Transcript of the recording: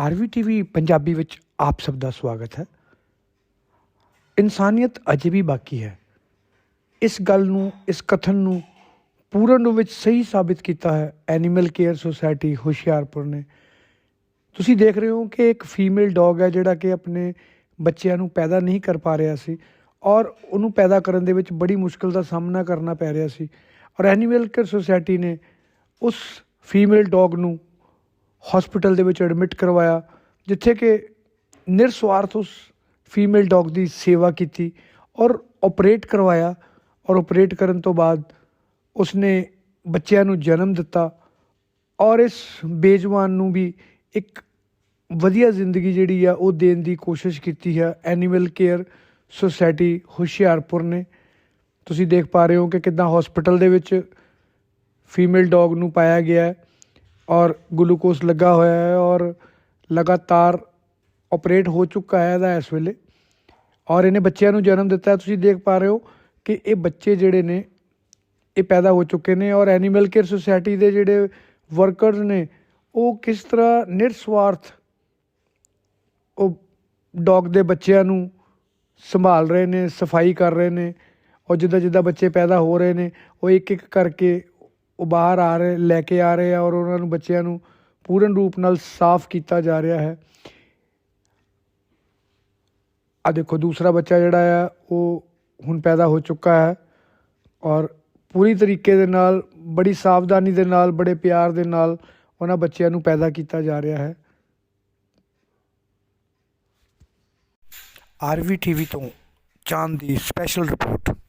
RV TV Punjabi ਵਿੱਚ ਆਪ ਸਭ ਦਾ ਸਵਾਗਤ ਹੈ। ਇਨਸਾਨੀਅਤ ਅਜੇ ਵੀ ਬਾਕੀ ਹੈ। ਇਸ ਗੱਲ ਨੂੰ, ਇਸ ਕਥਨ ਨੂੰ ਪੂਰਨ ਰੂਪ ਵਿੱਚ ਸਹੀ ਸਾਬਿਤ ਕੀਤਾ ਹੈ ਐਨੀਮਲ ਕੇਅਰ ਸੁਸਾਇਟੀ ਹੁਸ਼ਿਆਰਪੁਰ ਨੇ। ਤੁਸੀਂ ਦੇਖ ਰਹੇ ਹੋ ਕਿ ਇੱਕ ਫੀਮੇਲ ਡੌਗ ਹੈ ਜਿਹੜਾ ਕਿ ਆਪਣੇ ਬੱਚਿਆਂ ਨੂੰ ਪੈਦਾ ਨਹੀਂ ਕਰ ਪਾ ਰਿਹਾ ਸੀ ਔਰ ਉਹਨੂੰ ਪੈਦਾ ਕਰਨ ਦੇ ਵਿੱਚ ਬੜੀ ਮੁਸ਼ਕਲ ਦਾ ਸਾਹਮਣਾ ਕਰਨਾ ਪੈ ਰਿਹਾ ਸੀ। ਔਰ ਐਨੀਮਲ ਕੇਅਰ ਸੁਸਾਇਟੀ ਨੇ ਉਸ ਫੀਮੇਲ ਡੌਗ ਨੂੰ ਹਸਪੀਟਲ ਦੇ ਵਿੱਚ ਐਡਮਿਟ ਕਰਵਾਇਆ, ਜਿੱਥੇ ਕਿ ਨਿਰਸਵਾਰਥ ਉਸ ਫੀਮੇਲ ਡੌਗ ਦੀ ਸੇਵਾ ਕੀਤੀ ਔਰ ਆਪਰੇਟ ਕਰਵਾਇਆ ਔਰ ਆਪਰੇਟ ਕਰਨ ਤੋਂ ਬਾਅਦ ਉਸਨੇ ਬੱਚਿਆਂ ਨੂੰ ਜਨਮ ਦਿੱਤਾ ਔਰ ਇਸ ਬੇਜਵਾਨ ਨੂੰ ਵੀ ਇੱਕ ਵਧੀਆ ਜ਼ਿੰਦਗੀ ਜਿਹੜੀ ਆ ਉਹ ਦੇਣ ਦੀ ਕੋਸ਼ਿਸ਼ ਕੀਤੀ ਹੈ ਐਨੀਮਲ ਕੇਅਰ ਸੁਸਾਇਟੀ ਹੁਸ਼ਿਆਰਪੁਰ ਨੇ। ਤੁਸੀਂ ਦੇਖ ਪਾ ਰਹੇ ਹੋ ਕਿ ਕਿਦਾਂ ਹਸਪੀਟਲ ਦੇ ਵਿੱਚ ਫੀਮੇਲ ਡੌਗ ਨੂੰ ਪਾਇਆ ਗਿਆ ਹੈ। ਔਰ ਗਲੂਕੋਸ ਲੱਗਾ ਹੋਇਆ ਹੈ ਔਰ ਲਗਾਤਾਰ ਆਪਰੇਟ ਹੋ ਚੁੱਕਾ ਹੈ ਇਹਦਾ ਇਸ ਵੇਲੇ। ਔਰ ਇਹਨੇ ਬੱਚਿਆਂ ਨੂੰ ਜਨਮ ਦਿੱਤਾ ਤੁਸੀਂ ਦੇਖ ਪਾ ਰਹੇ ਹੋ ਕਿ ਇਹ ਬੱਚੇ ਜਿਹੜੇ ਨੇ, ਇਹ ਪੈਦਾ ਹੋ ਚੁੱਕੇ ਨੇ ਔਰ ਐਨੀਮਲ ਕੇਅਰ ਸੁਸਾਇਟੀ ਦੇ ਜਿਹੜੇ ਵਰਕਰਸ ਨੇ, ਉਹ ਕਿਸ ਤਰ੍ਹਾਂ ਨਿਰਸਵਾਰਥ ਉਹ ਡੌਗ ਦੇ ਬੱਚਿਆਂ ਨੂੰ ਸੰਭਾਲ ਰਹੇ ਨੇ, ਸਫ਼ਾਈ ਕਰ ਰਹੇ ਨੇ, ਔਰ ਜਿੱਦਾਂ ਜਿੱਦਾਂ ਬੱਚੇ ਪੈਦਾ ਹੋ ਰਹੇ ਨੇ, ਉਹ ਇੱਕ ਇੱਕ ਕਰਕੇ ਉਹ ਬਾਹਰ ਆ ਰਹੇ, ਲੈ ਕੇ ਆ ਰਹੇ ਆ ਔਰ ਉਹਨਾਂ ਨੂੰ ਬੱਚਿਆਂ ਨੂੰ ਪੂਰਨ ਰੂਪ ਨਾਲ ਸਾਫ਼ ਕੀਤਾ ਜਾ ਰਿਹਾ ਹੈ। ਆ ਦੇਖੋ, ਦੂਸਰਾ ਬੱਚਾ ਜਿਹੜਾ ਆ, ਉਹ ਹੁਣ ਪੈਦਾ ਹੋ ਚੁੱਕਾ ਹੈ ਔਰ ਪੂਰੀ ਤਰੀਕੇ ਦੇ ਨਾਲ, ਬੜੀ ਸਾਵਧਾਨੀ ਦੇ ਨਾਲ, ਬੜੇ ਪਿਆਰ ਦੇ ਨਾਲ ਉਹਨਾਂ ਬੱਚਿਆਂ ਨੂੰ ਪੈਦਾ ਕੀਤਾ ਜਾ ਰਿਹਾ ਹੈ। ਆਰਵੀ ਟੀਵੀ ਤੋਂ ਚਾਂਦ ਦੀ ਸਪੈਸ਼ਲ ਰਿਪੋਰਟ।